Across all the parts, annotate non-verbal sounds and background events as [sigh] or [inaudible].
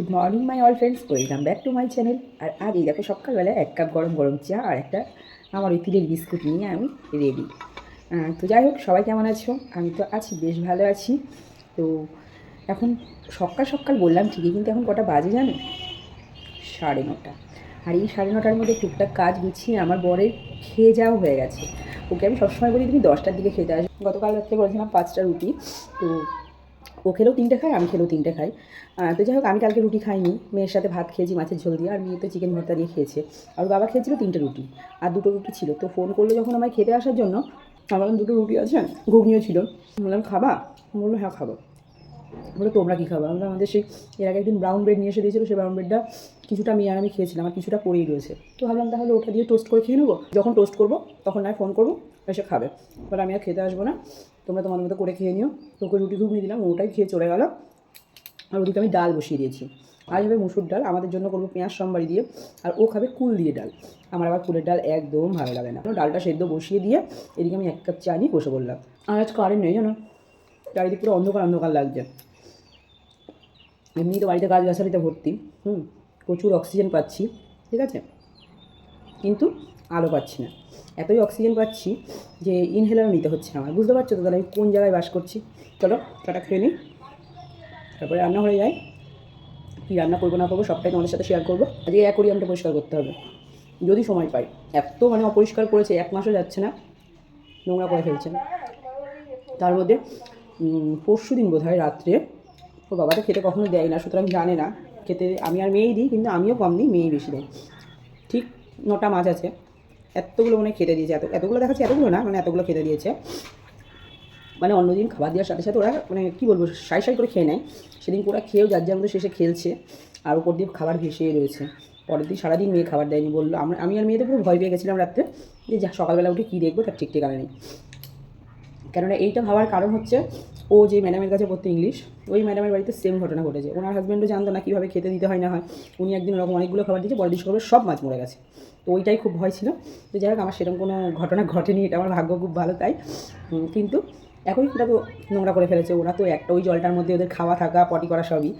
Good morning my all friends welcome back to my channel আর আজ এই দেখো সকালবেলা এক কাপ গরম গরম চা আর একটা আমার ওই তিলের বিস্কুট নিয়ে আমি রেডি তো যাই হোক, সবাই কেমন আছো? আমি তো আছি, বেশ ভালো আছি। তো এখন সকাল সকাল বললাম ঠিকই, কিন্তু এখন কটা বাজে জানো? সাড়ে নটা। আর এই সাড়ে নটার মধ্যে টুকটাক কাজ গুছিয়ে আমার বরের খেয়ে যাওয়া হয়ে গেছে। ওকে আমি সবসময় বলি, তুমি দশটার দিকে খেতে আসবে। গতকাল রাত্রে করেছিলাম পাঁচটা রুটি। তো ও খেলেও তিনটে খায়, আমি খেলেও তিনটে খাই। তো যাই হোক, আমি কালকে রুটি খাইনি। মেয়ের সাথে ভাত খেয়েছি, মাছের ঝোল দিয়ে, আর মেয়ে তো চিকেন ভর্তা দিয়ে খেয়েছে। আর বাবা খেয়েছিল তিনটে রুটি, আর দুটো রুটি ছিল। তো ফোন করল যখন আমায় খেতে আসার জন্য আমার দুটো রুটি আছে, ঘুগনিও ছিল। বললাম, খাবা? বলল হ্যাঁ খাব। বলে তোমরা কী খাব? আমরা আমাদের সেই, এর আগে একদিন ব্রাউন ব্রেড নিয়ে এসে দিয়েছিলো সেই ব্রাউন ব্রেডটা কিছুটা মেয়ে আমি খেয়েছিলাম, আর কিছুটা পড়েই রয়েছে। তো ভাবলাম, তাহলে ওটা দিয়ে টোস্ট করে খেয়ে নেব? যখন টোস্ট করব, তখন নয় ফোন করব এসে খাবে। বলে আমি আর খেতে আসব না। তোমরা তোমাদের মতো করে খেয়ে নিও। তোকে রুটি ঘুগনি দিলাম ওটাই খেয়ে চলে গেল। আর ওদিকে আমি ডাল বসিয়ে দিয়েছি। আজ হবে মুসুর ডাল। আমাদের জন্য করব পেঁয়াজ সম্বারি দিয়ে। আর ও খাবে কুল দিয়ে ডাল। আমার আবার কুলের ডাল একদম ভালো লাগে না। ডালটা সেদ্ধ বসিয়ে দিয়ে এদিকে আমি এক কাপ চা নিয়ে বসে বললাম আর আজ কারেন্ট নেই জানো? চারিদিক পুরো অন্ধকার অন্ধকার লাগছে। এমনি তো বাড়িতে গাছ গাছালিতে ভর্তি। হুম, প্রচুর অক্সিজেন পাচ্ছি। ঠিক আছে? কিন্তু আলো পাচ্ছি না। এতই অক্সিজেন পাচ্ছি যে ইনহেলারও নিতে হচ্ছে আমার। বুঝতে পারছ তো তাহলে আমি কোন জায়গায় বাস করছি? চলো চাটা খেয়ে নিই। তারপরে রান্না হয়ে যায়। কী রান্না করব না করব সবটাই তোমাদের সাথে শেয়ার করব। আজকে অ্যাকোরিয়ামটা পরিষ্কার করতে হবে। যদি সময় পাই। এত মানে অপরিষ্কার করেছে, এক মাসও যাচ্ছে না। নোংরা করে ফেলছে। তার মধ্যে পরশু দিন বোধ হয় রাত্রে ওর বাবা তো খেতে কখনো দেয় না, সুতরাং জানে না। খেতে আমি আর মেয়েই দিই, কিন্তু আমিও কম দিই, মেয়েই বেশি দেয়। ঠিক নটা মাছ আছে। এতগুলো মনে খেতে দিয়েছে। এত এতগুলো দেখাচ্ছে, এতগুলো না মানে এতগুলো খেতে দিয়েছে। মানে অন্যদিন খাবার দেওয়ার সাথে সাথে ওরা মানে কী বলব, সাই সাই করে খেয়ে নেয়। সেদিন ওরা খেয়েও যার যার মতো শেষে খেলছে, আর উপর দিয়ে খাবার ভেসেই রয়েছে। পরের দিন সারাদিন মেয়ে খাবার দেয়নি বলল। আমরা আমি আর মেয়েদের পুরো ভয় পেয়ে গেছিলাম রাত্রে যা সকালবেলা উঠে কী দেখব, তার ঠিক ঠিকানা নেই। কেননা এইটা ভাবার কারণ হচ্ছে ও যে ম্যাডামের কাছে পড়তো ইংলিশ, ওই ম্যাডামের বাড়িতে সেম ঘটনা ঘটেছে। ওনার হাজব্যান্ডও জানতো না কীভাবে খেতে দিতে হয় না হয়। উনি একদিন ওরকম অনেকগুলো খাবার দিয়েছে, বড় সকালে সব মাছ মরে গেছে। তো ওইটাই খুব ভয় ছিল। তো যাই হোক, আমার সেরকম কোনো ঘটনা ঘটেনি, এটা আমার ভাগ্য খুব ভালো তাই। কিন্তু একই ওটা তো নোংরা করে ফেলেছে। ওরা তো একটা ওই জলটার মধ্যে ওদের খাওয়া থাকা পটি করা সবই।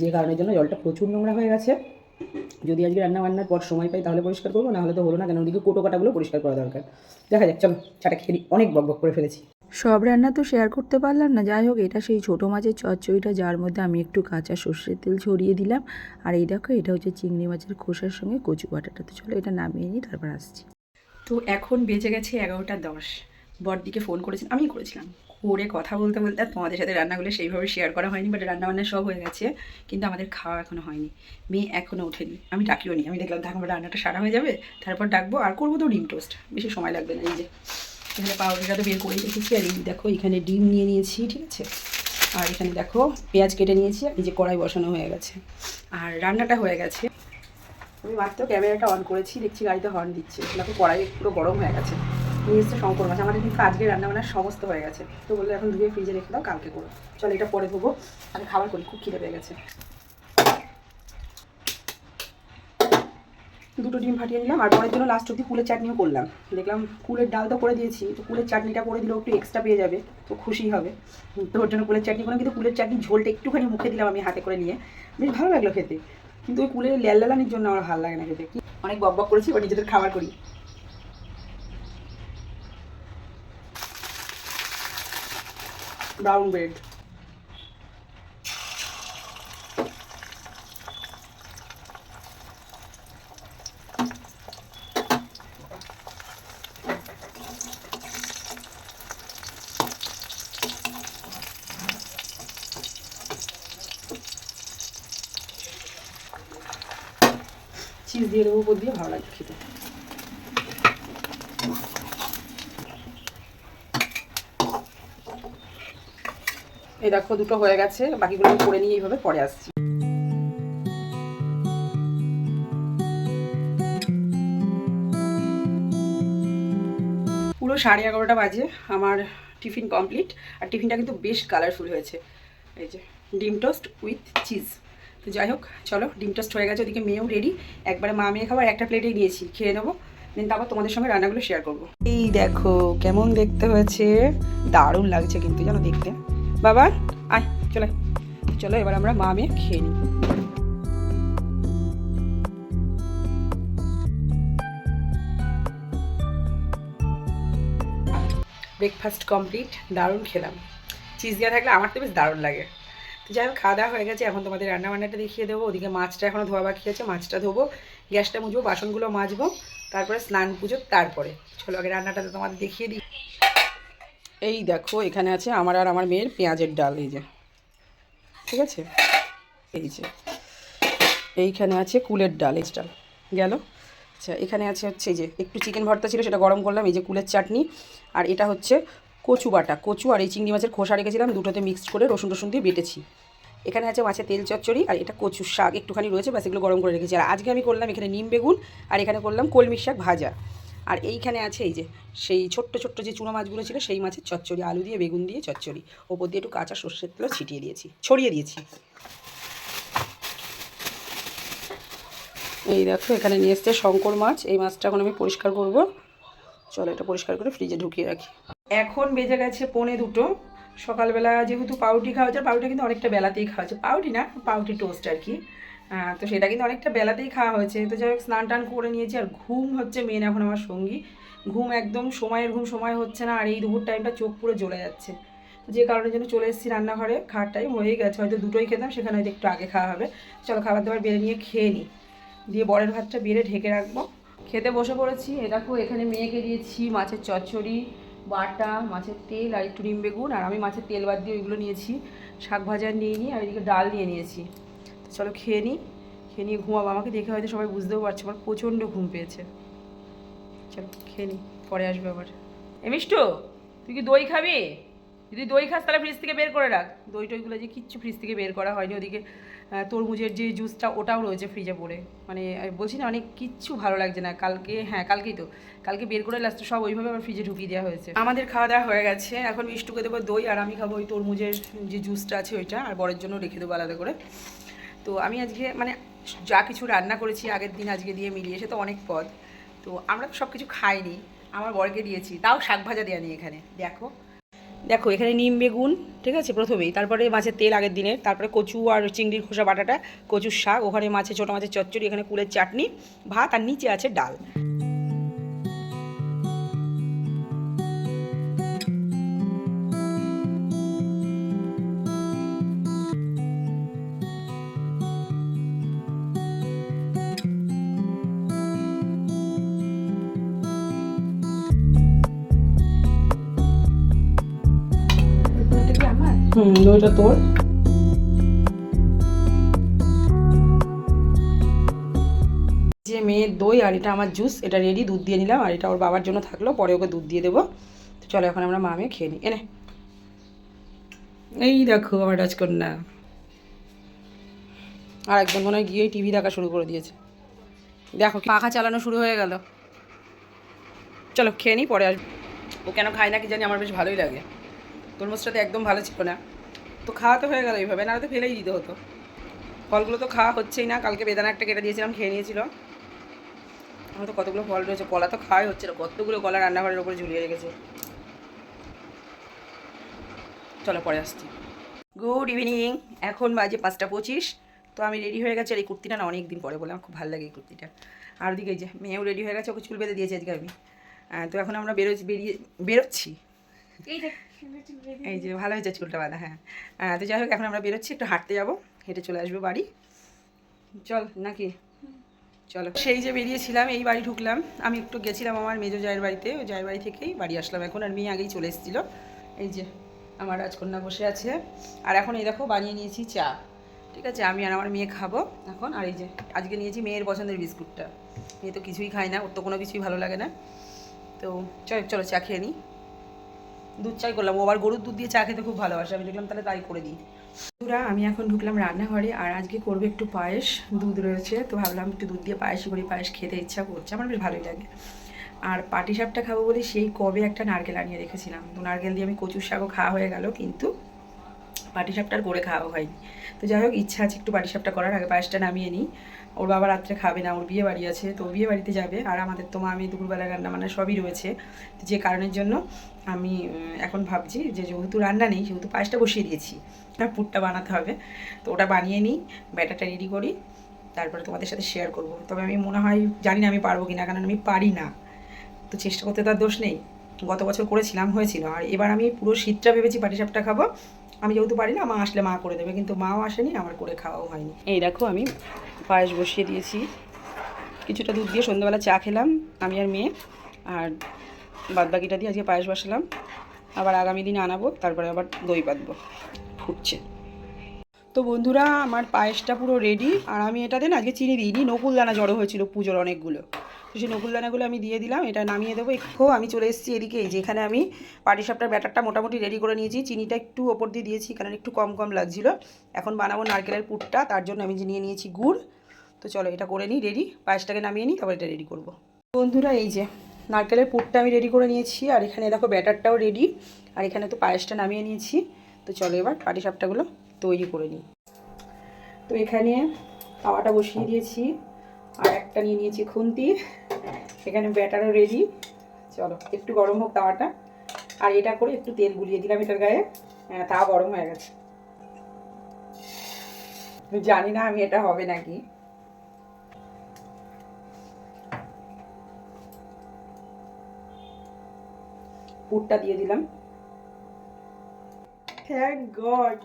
যে কারণের জন্য জলটা প্রচুর নোংরা হয়ে গেছে। যদি আজকে রান্না বান্নার পর সময় পাই তাহলে পরিষ্কার করব, না হলে তো হলো না কেন? ওদিকে কোটো কাটাগুলো পরিষ্কার করা দরকার। দেখা যাক, চলো চাটা নিই। অনেক বক বক করে ফেলেছি। সব রান্না তো শেয়ার করতে পারলাম না। যাই হোক, এটা সেই ছোটো মাছের চচ্চড়িটা, যার মধ্যে আমি একটু কাঁচা সর্ষের তেল ছড়িয়ে দিলাম। আর এই দেখো, এটা হচ্ছে চিংড়ি মাছের খোসার সঙ্গে কচু বাটাটা। তো চলো এটা নামিয়ে নিই, তারপর আসছি। তো এখন বেজে গেছে এগারোটা দশ। বড়দিকে ফোন করেছিলাম আমি করেছিলাম। করে কথা বলতে বলতে তোমাদের সাথে রান্নাগুলো সেইভাবে শেয়ার করা হয়নি বাট রান্না বান্না সব হয়ে গেছে। কিন্তু আমাদের খাওয়া এখনও হয়নি। মেয়ে এখনও ওঠেনি। আমি ডাকিও নি আমি দেখলাম থাক আমার রান্নাটা সারা হয়ে যাবে। তারপর ডাকবো। আর করব তো ডিম টোস্ট বেশি সময় লাগবে না এই যে। এখানে পাউরুটিটা তো বের করে রেখেছি আর এই দেখো, এখানে ডিম নিয়ে নিয়েছি, ঠিক আছে? আর এখানে দেখো, পেঁয়াজ কেটে নিয়েছি, আর এই যে কড়াই বসানো হয়ে গেছে। আর রান্নাটা হয়ে গেছে। আমি মাত্র ক্যামেরাটা অন করেছি, দেখছি গাড়িতে হর্ন দিচ্ছে। দেখো, কড়াই পুরো গরম হয়ে গেছে। নিয়ে এসছে শঙ্কর মাছ আমাদের কিন্তু আজকে রান্নাবান্না সমস্ত হয়ে গেছে। তো বলল, এখন ধুয়ে ফ্রিজে রেখে দাও, কালকে করো। চলো, এটা পরে ধোবো। আমি খাবার করি, খুব খিদে পেয়ে গেছে। দুটো ডিম ফাটিয়ে নিলাম আর পরের জন্য লাস্ট অব্দি কুলের চাটনিও করলাম। দেখলাম কুলের ডাল তো করে দিয়েছি, তো কুলের চাটনিটা করে দিলেও একটু এক্সট্রা পেয়ে যাবে, তো খুশি হবে। তো ওর জন্য কুলের চাটনি করলাম, কিন্তু কুলের চাটনি ঝোলটা একটুখানি মুখে দিলাম আমি হাতে করে নিয়ে। বেশ ভালো লাগল খেতে, কিন্তু ওই কুলের ল্যালানির জন্য আমার ভালো লাগে না খেতে। কি অনেক বক বক করেছি, এবার নিজেদের খাবার করি। ব্রাউন ব্রেড চিজ দিয়ে দেবো উপর দিয়ে ভালো লাগবে খেতে। এই দেখো, দুটো হয়ে গেছে। বাকিগুলো করে নিয়ে এইভাবে পরে আসছি। পুরো সাড়ে এগারোটা বাজে, আমার টিফিন কমপ্লিট। আর টিফিনটা কিন্তু বেশ কালারফুল হয়েছে। এই যে, ডিম টোস্ট উইথ চিজ তো যাই হোক, চলো, ডিম টোস্ট হয়ে গেছে, ওদিকে মেয়েও রেডি একবারে মা মেয়ে খাবার একটা প্লেটেই নিয়েছি, খেয়ে নেব। দেন তারপর তোমাদের সঙ্গে রান্নাগুলো শেয়ার করব। এই দেখো, কেমন দেখতে হয়েছে? দারুণ লাগছে কিন্তু, জানো দেখতে। বাবা, আয়, চলে। চলো, এবার আমরা মা মেয়ে খেয়ে নিই। ব্রেকফাস্ট কমপ্লিট দারুণ খেলাম। চিজ দেওয়া থাকলে আমার তো বেশ দারুণ লাগে। যাই হোক, খাওয়া দাওয়া হয়ে গেছে, এখন তোমাদের রান্না বান্নাটা দেখিয়ে দেবো। ওদিকে মাছটা এখনও ধোয়া বাকি আছে, মাছটা ধোবো, গ্যাসটা মুছবো, বাসনগুলো মাজবো, তারপরে স্নান পুজো, তারপরে। চলো, আগে রান্নাটা তো তোমাদের দেখিয়ে দিই। এই দেখো, এখানে আছে আমার আর আমার মেয়ের পেঁয়াজের ডাল, এই যে। ঠিক আছে? এই যে। এইখানে আছে কুলের ডাল এই ডাল গেল? আচ্ছা এখানে আছে হচ্ছে এই যে, একটু চিকেন ভর্তা ছিল, সেটা গরম করলাম, এই যে কুলের চাটনি। আর এটা হচ্ছে কচু বাটা, কচু আর এই চিংড়ি মাছের খোসা রেখেছিলাম, দুটোতে মিক্সড করে রসুন টসুন দিয়ে বেটেছি। এখানে আছে মাছের তেল চচ্চড়ি আর এটা কচুর শাক, একটুখানি রয়েছে, ব্যাস এগুলো গরম করে রেখেছি। আর আজকে আমি করলাম এখানে নিম বেগুন আর এখানে করলাম কলমি শাক ভাজা। আর এইখানে আছে এই যে, সেই ছোট্ট ছোট্ট যে চুনো মাছগুলো ছিল, সেই মাছের চচ্চড়ি, আলু দিয়ে বেগুন দিয়ে চচ্চড়ি। ওপর দিয়ে একটু কাঁচা সর্ষের তেল ছিটিয়ে দিয়েছি, ছড়িয়ে দিয়েছি। এই দেখো, এখানে নিয়ে এসছে শঙ্কর মাছ, এই মাছটা এখন আমি পরিষ্কার করব। চলো এটা পরিষ্কার করে ফ্রিজে ঢুকিয়ে রাখি। এখন বেজে গেছে পৌনে দুটো। সকালবেলা যেহেতু পাউটি খাওয়া হচ্ছে পাউটি কিন্তু অনেকটা বেলাতেই খাওয়া হচ্ছে পাউটি না পাউটি টোস্ট আর কি। তো সেটা কিন্তু অনেকটা বেলাতেই খাওয়া হয়েছে। তো যাই হোক, স্নান টান করে নিয়েছি আর ঘুম হচ্ছে মেন এখন আমার সঙ্গী। ঘুম একদম সময়ের ঘুম, সময় হচ্ছে না, আর এই দুপুর টাইমটা চোখ পুরো জ্বলে যাচ্ছে। যে কারণের জন্য চলে এসেছি রান্নাঘরে। খাওয়ার টাইম হয়ে গেছে, হয়তো দুটোই খেতাম, সেখানে হয়তো একটু আগে খাওয়া হবে। চলো খাবার দাবার বেড়ে নিয়ে খেয়ে নিই দিয়ে বরের ভাতটা বেড়ে ঢেকে রাখব। খেতে বসে পড়েছি। এ দেখো, এখানে মেয়েকে দিয়েছি মাছের চচ্চড়ি। বাটা, মাছের তেল আর একটু নিম বেগুন। আর আমি মাছের তেল বাদ দিয়ে ওইগুলো নিয়েছি। শাক ভাজা নিয়ে নিই আর এদিকে ডাল নিয়ে নিয়েছি। চলো খেয়ে নিই খেয়ে নিয়ে ঘুমাবো। আমাকে দেখে হয়তো সবাই বুঝতেও পারছে, আমার প্রচণ্ড ঘুম পেয়েছে। চলো খেয়ে নিই পরে আসবে আবার। এ তুই কি দই খাবি? যদি দই খাস তাহলে ফ্রিজ থেকে বের করে রাখ। দই টইগুলো যে কিচ্ছু ফ্রিজ থেকে বের করা হয়নি, ওদিকে তরমুজের যে জুসটা ওটাও রয়েছে ফ্রিজে পড়ে। মানে বলছি না, অনেক কিচ্ছু ভালো লাগছে না। কালকে হ্যাঁ কালকেই তো। কালকে বের করে লাস্ট সব ওইভাবে আমার ফ্রিজে ঢুকিয়ে দেওয়া হয়েছে। আমাদের খাওয়া দাওয়া হয়ে গেছে। এখন মিষ্টুকে দেবো দই, আর আমি খাব ওই তরমুজের যে জুসটা আছে ওইটা, আর বরের জন্য রেখে দেবো আলাদা করে। তো আমি আজকে মানে যা কিছু রান্না করেছি আগের দিন আজকে দিয়ে মিলিয়ে, সে তো অনেক পদ। তো আমরা সব কিছু খাইনি। আমার বরকে দিয়েছি। তাও শাক ভাজা দেওয়া নেই এখানে। দেখো দেখো, এখানে নিম বেগুন, ঠিক আছে, প্রথমেই। তারপরে মাছের তেল আগের দিনের, তারপরে কচু আর চিংড়ির খোসা বাটাটা, কচুর শাক, ওখানে মাছের ছোটো মাছের চচ্চড়ি, এখানে কুলের চাটনি, ভাত, আর নিচে আছে ডাল। হুম দইটা তোর। যে মেয়ের দই আর এটা আমার জুস, এটা রেডি দুধ দিয়ে নিলাম আর এটা ওর বাবার জন্য থাকল, পরে ওকে দুধ দিয়ে দেবো। তো চলো এখন আমরা মা মেয়ে খেয়ে নিই। এনে এই দেখো আমার রাজকন্যা। আর একজন মনে হয় গিয়েই টিভি দেখা শুরু করে দিয়েছে। দেখো পাখা চালানো শুরু হয়ে গেল। চলো খেয়ে নিই, পরে আসব। ও কেন খায় না কি জানি, আমার বেশ ভালোই লাগে। তরমুজটা তো একদম ভালো ছিল না। তো খাওয়া তো হয়ে গেল এইভাবে না তো ফেলেই দিতে হতো। ফলগুলো তো খাওয়া হচ্ছেই না, কালকে বেদানা একটা কেটে দিয়েছিলাম, খেয়ে নিয়েছিল। আমার তো কতগুলো ফল রয়েছে, কলা তো খাওয়াই হচ্ছে না, কতগুলো কলা রান্নাঘরের ওপরে ঝুলিয়ে রেখেছে। চলো পরে আসছি। গুড ইভিনিং এখন বাজে পাঁচটা পঁচিশ, তো আমি রেডি হয়ে গেছি। আর এই কুর্তিটা না অনেক দিন পরে বলে আমার খুব ভালো লাগে এই কুর্তিটা। আর ওদিকে যে মেয়েও রেডি হয়ে গেছে, ওকে চুল বেঁধে দিয়েছি আজকে আমি। তো এখন আমরা বেরোচ্ছি, বেরিয়ে, বেরোচ্ছি? এই যে ভালো হয়েছে চুলটা বাঁধা হ্যাঁ। তো যাই হোক এখন আমরা বেরোচ্ছি একটু হাঁটতে যাব হেঁটে চলে আসব বাড়ি। চল নাকি? চলো। সেই যে বেরিয়েছিলাম এই বাড়ি ঢুকলাম। আমি একটু গেছিলাম আমার মেজো জায়ের বাড়িতে ওই জায়ের বাড়ি থেকেই বাড়ি আসলাম এখন আর মেয়ে আগেই চলে এসেছিল। এই যে আমার রাজকন্যা বসে আছে। আর এখন এই দেখো বানিয়ে নিয়েছি চা। ঠিক আছে আমি আর আমার মেয়ে খাব এখন। আর এই যে আজকে নিয়েছি মেয়ের পছন্দের বিস্কুটটা। মেয়ে তো কিছুই খায় না ওর তো কোনো কিছুই ভালো লাগে না। তো চলো চলো চা খেয়ে নিই দুধ চাই করলাম। ও আবার গরুর দুধ দিয়ে চা খেতে খুব ভালোবাসে। আমি দেখলাম তাহলে তাই করে দিই। বন্ধুরা, আমি এখন ঢুকলাম রান্নাঘরে আর আজকে করব একটু পায়েস। দুধ রয়েছে, তো ভাবলাম একটু দুধ দিয়ে পায়েসই করি। পায়েস খেতে ইচ্ছা করছে, আমার বেশ ভালোই লাগে। আর পাটি সাপটা খাব বলে সেই কবে একটা নারকেল আনিয়ে রেখেছিলাম। তো নারকেল দিয়ে আমি কচুর শাকও খাওয়া হয়ে গেল, কিন্তু পাটিসাপটা আর করে খাওয়া হয়নি। তো যাই হোক, ইচ্ছা আছে একটু পাটিসাপটা করার। আগে পায়েসটা নামিয়ে নিই। ওর বাবা রাত্রে খাবে না, ওর বিয়ে বাড়ি আছে। তো বিয়ে বাড়িতে যাবে। আর আমাদের তো মা, আমি দুপুরবেলা রান্না বান্না সবই রয়েছে। যে কারণের জন্য আমি এখন ভাবছি যে যেহেতু রান্না নেই, সেহেতু পায়েসটা বসিয়ে দিয়েছি। আর পুরটা বানাতে হবে। তো ওটা বানিয়ে নিই, ব্যাটারটা রেডি করি। তারপরে তোমাদের সাথে শেয়ার করব। তবে আমি মনে হয়, জানি না আমি পারব কি না কারণ আমি পারি না। তো চেষ্টা করতে তার দোষ নেই। গত বছর করেছিলাম, হয়েছিল। আর এবার আমি পুরো শীতটা ভেবেছি পাটিসাপটা খাব। আমি যেহেতু পারি না, মা আসলে মা করে দেবে, কিন্তু মাও আসেনি, আমার করে খাওয়াও হয়নি। এই দেখো, আমি পায়েস বসিয়ে দিয়েছি। কিছুটা দুধ দিয়ে সন্ধ্যাবেলা চা খেলাম, আমি আর মেয়ে, আর বাদ বাকিটা দিয়ে আজকে পায়েস বসালাম। আবার আগামী দিনে আনাবো, তারপরে আবার দই পাতবো। ফুটছে তো বন্ধুরা, আমার পায়েসটা পুরো রেডি আর আমি এটাতে না আজকে চিনি দিইনি নকুলদানা জড়ো হয়েছিল পুজোর অনেকগুলো। সেই নকুলদানাগুলো আমি দিয়ে দিলাম, এটা নামিয়ে দেবো একটু আমি চলে এসেছি এদিকে যেখানে আমি পাটিসাপটার ব্যাটারটা মোটামুটি রেডি করে নিয়েছি। চিনিটা একটু ওপর দিয়ে দিয়েছি, কারণ একটু কম কম লাগছিল। এখন বানাবো নারকেলের পুরটা, তার জন্য আমি নিয়ে নিয়েছি গুড়। তো চলো, এটা করে নিই রেডি পায়েসটাকে নামিয়ে নিই, তারপর এটা রেডি করব। বন্ধুরা, এই যে নারকেলের পুরটা আমি রেডি করে নিয়েছি, আর এখানে দেখো ব্যাটারটাও রেডি আর এখানে তো পায়েসটা নামিয়ে নিয়েছি। তো চলো এবার পাটিসাপটাগুলো তৈরি করে নিই। তো এখানে তাওয়াটা বসিয়ে দিয়েছি। আর একটা নিয়ে নিয়েছি খুন্তি। এখানে ব্যাটারও রেডি চলো, একটু গরম হোক তাওয়াটা। আর এটা করে একটু তেল গুলিয়ে দিলাম এটার গায়ে। হ্যাঁ তাওয়া গরম হয়ে গেছে। জানি না আমি এটা হবে নাকি। পুরটা দিয়ে দিলাম। থ্যাংক গড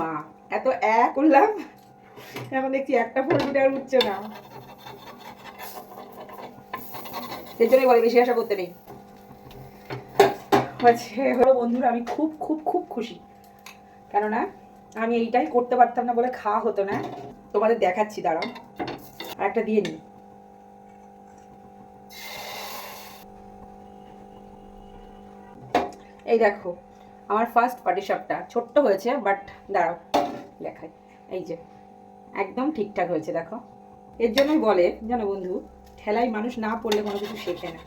মা এত এ করলাম। এখন দেখছি একটা ফুল আর উঠছে না। সেই জন্যই বলে বেশি আশা করতে নেই। হলো বন্ধুরা, আমি খুব খুব খুব খুশি। কেননা, আমি এইটাই করতে পারতাম না বলে খাওয়া হতো না। তোমাদের দেখাচ্ছি, দাঁড়াও। আর একটা দিয়ে নিই। এই দেখো, আমার ফার্স্ট পার্টি পাটিসাপটা ছোট্ট হয়েছে বাট দাঁড়াও, দেখাই। এই যে একদম ঠিকঠাক হয়েছে, দেখো। এর জন্যই বলে, জানো বন্ধু ঠেলাই মানুষ না পড়লে কোনো কিছু শেখে না।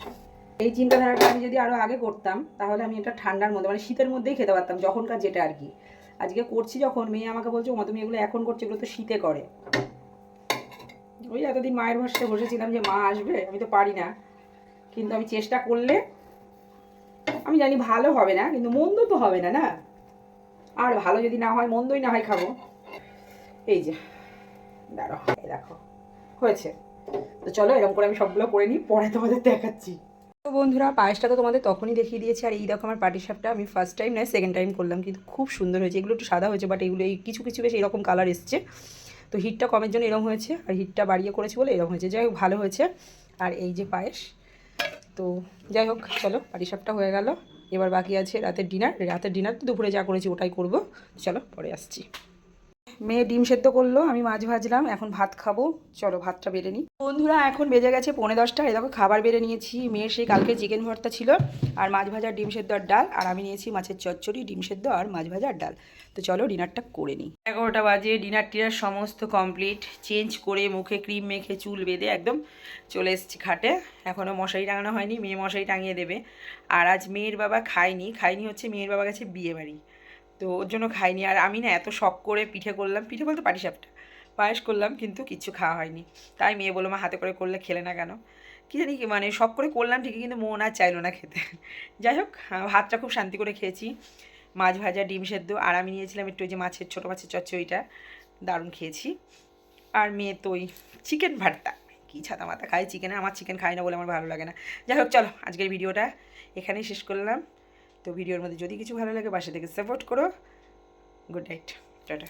এই চিন্তাধারাটা আমি যদি আরও আগে করতাম, তাহলে আমি এটা ঠান্ডার মধ্যে মানে শীতের মধ্যেই খেতে পারতাম, যখনকার যেটা আর কি। আজকে করছি যখন, মেয়ে আমাকে বলছে, ওমা, তুমি এগুলো এখন করছ, এগুলো তো শীতে করে। ওই এতদিন মায়ের ভরসায় বসেছিলাম যে মা আসবে, আমি তো পারি না। কিন্তু আমি চেষ্টা করলে, আমি জানি ভালো হবে না, কিন্তু মন্দ তো হবে না না? আর ভালো যদি না হয়, মন্দই না হয় খাব। এই যে। দাঁড়ো এই দেখো, হয়েছে। তো চলো, এরকম করে আমি সবগুলো করে নিই, পরে তোমাদের দেখাচ্ছি। তো বন্ধুরা, পায়েসটা তো তোমাদের তখনই দেখিয়ে দিয়েছি, আর এই দেখো আমার পাটিসাপটা আমি ফার্স্ট টাইম নয় সেকেন্ড টাইম করলাম, কিন্তু খুব সুন্দর হয়েছে। এগুলো একটু সাদা হয়েছে বাট এগুলো এই কিছু কিছু বেশ এরকম কালার এসছে। তো হিটটা কমের জন্য এরকম হয়েছে, আর হিটটা বাড়িয়ে করেছি বলে এরকম হয়েছে। যাই হোক, ভালো হয়েছে। আর এই যে পায়েস, তো যাই হোক, চলো পাটিসাপটা হয়ে গেল। এবার বাকি আছে রাতের ডিনার রাতের ডিনার তো দুপুরে যা করেছি, ওটাই করব। চলো, পরে আসছি। মেয়ে ডিম সেদ্ধ করল, আমি মাছ ভাজলাম, এখন ভাত খাব। চলো, ভাতটা বেড়ে নিই। বন্ধুরা, এখন বেজে গেছে পৌনে দশটা। এই দেখো, খাবার বেড়ে নিয়েছি। মেয়ের সেই কালকে চিকেন ভর্তা ছিল, আর মাছ ভাজার ডিম সেদ্ধ আর ডাল, আর আমি নিয়েছি মাছের চচ্চড়ি, ডিম সেদ্ধ আর মাছ ভাজা আর ডাল। তো চলো, ডিনারটা করে নিই। এগারোটা বাজে, ডিনার টিনার সমস্ত কমপ্লিট চেঞ্জ করে মুখে ক্রিম মেখে চুল বেঁধে একদম চলে এসেছি খাটে। এখনও মশারি টাঙানো হয়নি, মেয়ে মশারি টাঙিয়ে দেবে। আর আজ মেয়ের বাবা খায়নি। খায়নি হচ্ছে মেয়ের বাবা গেছে বিয়ে বাড়ি। তো ওর জন্য খাইনি। আর আমি না এত শখ করে পিঠে করলাম, পিঠে বলতে পাটিসাপটা পায়েস করলাম কিন্তু কিচ্ছু খাওয়া হয়নি। তাই মেয়ে বলল, মা, হাতে করে করলে খেলে না কেন? কী জানি কি মানে শখ করে করলাম ঠিকই কিন্তু মন আর চাইলো না খেতে। [laughs] যাই হোক ভাতটা খুব শান্তি করে খেয়েছি। মাছ ভাজা, ডিম সেদ্ধ, আর আমি নিয়েছিলাম একটু ওই যে মাছের, ছোটো মাছের চচ্চড়িটা। দারুণ খেয়েছি। আর মেয়ে তো ওই চিকেন ভর্তা কী ছাতা মাথা খাই চিকেনে? আমার চিকেন খাই না বলে আমার ভালো লাগে না। যাই হোক, চলো আজকের ভিডিওটা এখানেই শেষ করলাম। তো ভিডিওর মধ্যে যদি কিছু ভালো লাগে বাসা থেকে সাপোর্ট করো। Good night tata